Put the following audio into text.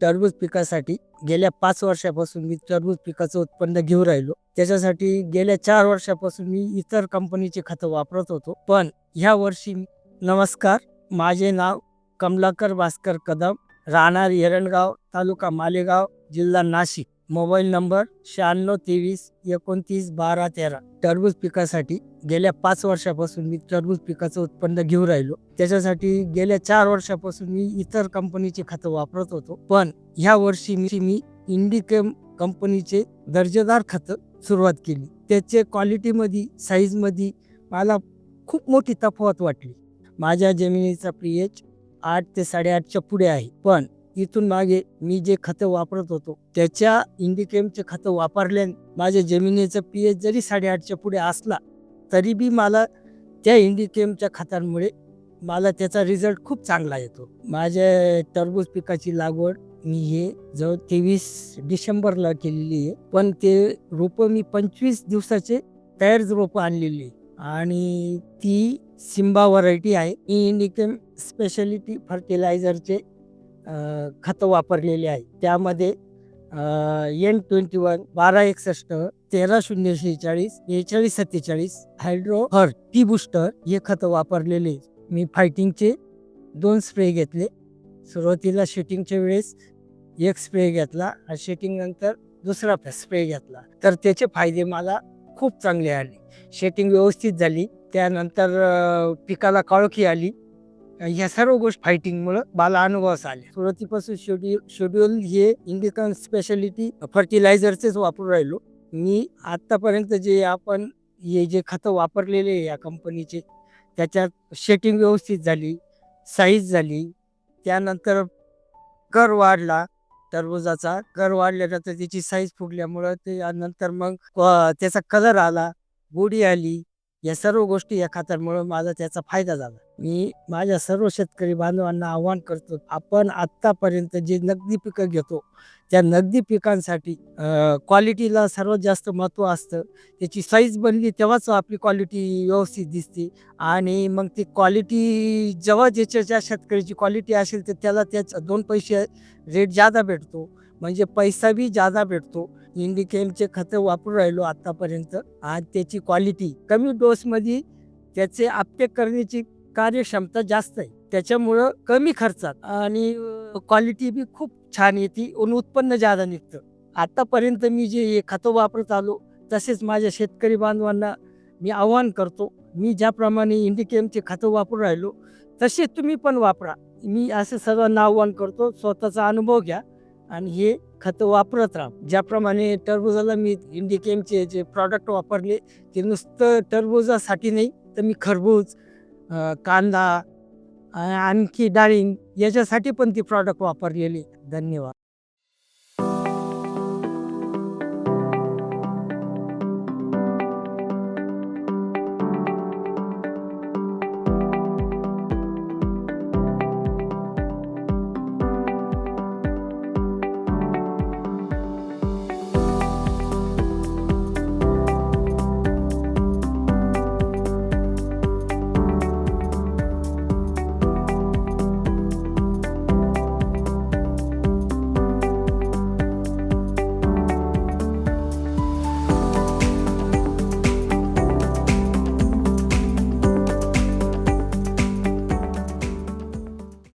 टरबूज पिकासाठी गेल्या पाच वर्षापासून मी टरबूज पिकाचं उत्पन्न घेऊन राहिलो. त्याच्यासाठी गेल्या चार वर्षापासून मी इतर कंपनीचे खतं वापरत होतो. पण ह्या वर्षी नमस्कार माझे नाव कमलाकर भास्कर कदम राहणार येरणगाव तालुका मालेगाव जिल्हा नाशिक. मोबाईल नंबर शहाण्णव तेवीस एकोणतीस बारा तेरा. टरबूज पिकासाठी गेल्या पाच वर्षापासून मी टरबूज पिकाचं उत्पन्न घेऊन राहिलो. त्याच्यासाठी गेल्या चार वर्षापासून मी इतर कंपनीचे खतं वापरत होतो. पण ह्या वर्षी मी मी इंडिकेम कंपनीचे दर्जेदार खतं सुरुवात केली. त्याचे क्वालिटीमध्ये साईजमध्ये मला खूप मोठी तफावत वाटली. माझ्या जमिनीचा पी एच आठ ते साडेआठच्या पुढे आहे. पण इथून मागे मी जे खतं वापरत होतो त्याच्या इंडिकेमचे खतं वापरल्याने माझ्या जमिनीचा पी एच जरी साडेआठच्या पुढे असला तरी बी मला त्या इंडिकेमच्या खतांमुळे मला त्याचा रिझल्ट खूप चांगला येतो. माझ्या टरबूज पिकाची लागवड मी हे जवळ तेवीस डिसेंबरला केलेली आहे पण ते रोपं मी पंचवीस दिवसाचे तयार रोपं आणलेली आणि ती सिम्बा व्हरायटी आहे. मी इंडिकेम स्पेशालिटी फर्टिलायझरचे खतं वापरलेले आहे. त्यामध्ये एन ट्वेंटी वन बारा एकसष्ट तेरा शून्य शेहेचाळीस बेचाळीस सत्तेचाळीस हायड्रो हर टी बुस्टर हे खतं वापरलेले मी फायटिंगचे दोन स्प्रे घेतले. सुरुवातीला शूटिंगच्या वेळेस एक स्प्रे घेतला आणि शेटिंगनंतर दुसरा स्प्रे घेतला. तर त्याचे फायदे मला खूप चांगले आले. शेटिंग व्यवस्थित झाली. त्यानंतर पिकाला काळोखी आली. या सर्व गोष्टी फायटिंगमुळं मला अनुभवास आले. सुरुवातीपासून शेड्यूल शेड्यूल हे इंडिकन स्पेशालिटी फर्टिलायझरचेच वापरून राहिलो. मी आत्तापर्यंत जे आपण हे जे खतं वापरलेले आहे या कंपनीचे त्याच्यात शेटिंग व्यवस्थित झाली साईज झाली त्यानंतर कर वाढला टरबुजाचा कर वाढल्यानंतर त्याची साईज फुटल्यामुळं ते नंतर मग क- त्याचा कलर आला गोडी आली या सर्व गोष्टी या खात्यामुळे माझा त्याचा फायदा झाला. मी माझ्या सर्व शेतकरी बांधवांना आव्हान करतो आपण आत्तापर्यंत जे नगदी पिकं घेतो त्या नगदी पिकांसाठी क्वालिटीला सर्वात जास्त महत्त्व असतं. त्याची साईज बनली तेव्हाच आपली क्वालिटी व्यवस्थित दिसते आणि मग ती क्वालिटी जेव्हा ज्याच्या ज्या शेतकऱ्याची क्वालिटी असेल तर त्याला त्याचा दोन पैसे रेट जादा भेटतो. म्हणजे पैसा बी जादा भेटतो. इंडिकेमचे खतं वापरू राहिलो आत्तापर्यंत आणि त्याची क्वालिटी कमी डोसमध्ये त्याचे आपटेक करण्याची कार्यक्षमता जास्त आहे. त्याच्यामुळं कमी खर्चात आणि क्वालिटी बी खूप छान येते आणि उत्पन्न जादा निघतं. आत्तापर्यंत मी जे हे खतं वापरत आलो तसेच माझ्या शेतकरी बांधवांना मी आव्हान करतो मी ज्याप्रमाणे इंडिकेमचे खतं वापरू राहिलो तसे तुम्ही पण वापरा. मी असं सर्वांना आव्हान करतो स्वतःचा अनुभव घ्या आणि हे खतं वापरत राहा. ज्याप्रमाणे टरबुजाला मी इंडिकेमचे जे प्रॉडक्ट वापरले ते नुसतं टरबुजासाठी नाही तर मी खरबूज कांदा आणखी डाळिंब याच्यासाठी पण ती प्रॉडक्ट वापरलेली. धन्यवाद.